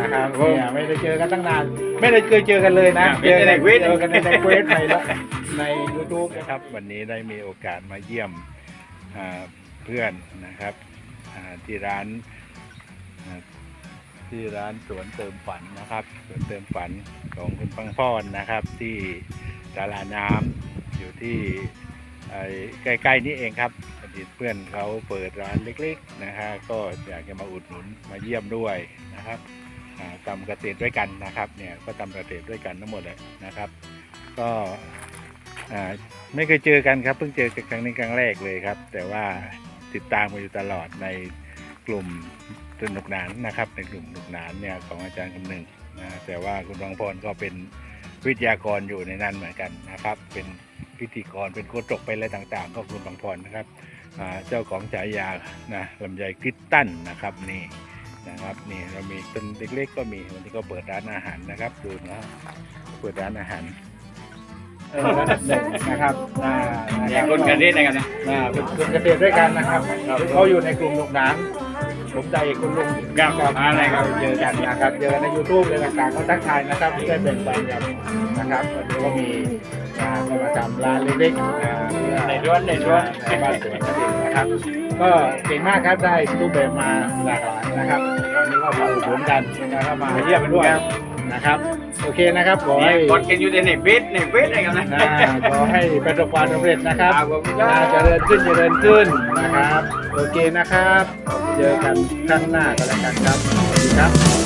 นะครับเนี่ยไม่ได้เจอกันตั้งนาน ไม่ได้เคยเจอกันเลยนะเจอกันในเว็บเจอกันในเควสในในยูทูบนะครับ วันนี้ได้มีโอกาสมาเยี่ยมอ่าเพื่อนนะครับอ่าที่ร้านอ่าที่ร้านสวนเติมฝันนะครับสวนเติมฝันของคุณปังพรนะครับที่ตลาดน้ำอยู่ที่ไอ้ใกล้ๆนี่เองครับอดีตเพื่อนเขาเปิดร้านเล็กๆนะฮะก็อยากจะมาอุดหนุนมาเยี่ยมด้วยนะครับอ่า ทำเกษตรด้วยกันนะครับเนี่ยก็ทำเกษตรด้วยกันทั้งหมดเลยนะครับ ก็ไม่เคยเจอกันครับเพิ่งเจอครั้งนี้ครั้งแรกเลยครับ แต่ว่าติดตามมาอยู่ตลอดในกลุ่มสนุกนานนะครับ ในกลุ่มสนุกนานเนี่ยของอาจารย์คำหนึ่งนะแต่ว่าคุณรองพรก็เป็นวิทยากรอยู่ในนั้นเหมือนกันนะครับ เป็นพิธีกรเป็นโคตกไปอะไรต่างๆ ก็คุณบางพรนะครับเจ้าของฉายานะลำไยคริสตันนะครับนี่ นะครับนี่เรามีต้นเล็กๆก็มีวันนี้ก็เปิดร้านอาหารนะครับดูนะเปิดร้านอาหารเออระดับหนึ่งนะครับอ่าะอรัย่าบงคนกันเล่นนะครับนะอ่าเป็นคนเกษตรด้วยกันนะครับเขาอยู่ในกลุ่มลูกหนานผมใจคุณลุงครับอะไรครับเจอกันนะครับเจอกันในยูทูบเลยต่างๆก็ทักทายนะครับช่วยแบ่งปันกันนะครับวันนี้ก็มีอ่าก็มาทำร้านเล็กๆอ่าเพื่อในด้วนในด้วนในบ้านสวนนั่นเองนะครับ ก็เก่งมากครับได้รูปแบบมาหลากหลายนะครับวันนี้ก็มาอุดหนุนกันนะครับมาเยี่ยมกันด้วยนะครับ โอเคนะครับขอนี่ให้กดกันอยู่ในในเฟซในเฟซนะครับนะอ่าขอให้ประสบความสำเร็จนะครับครับผมครับอ่าเจริญขึ้นเจริญขึ้นนะครับ โอเคนะครับ เจอกันครั้งหน้าก็แล้วกันครับสวัสดีครับ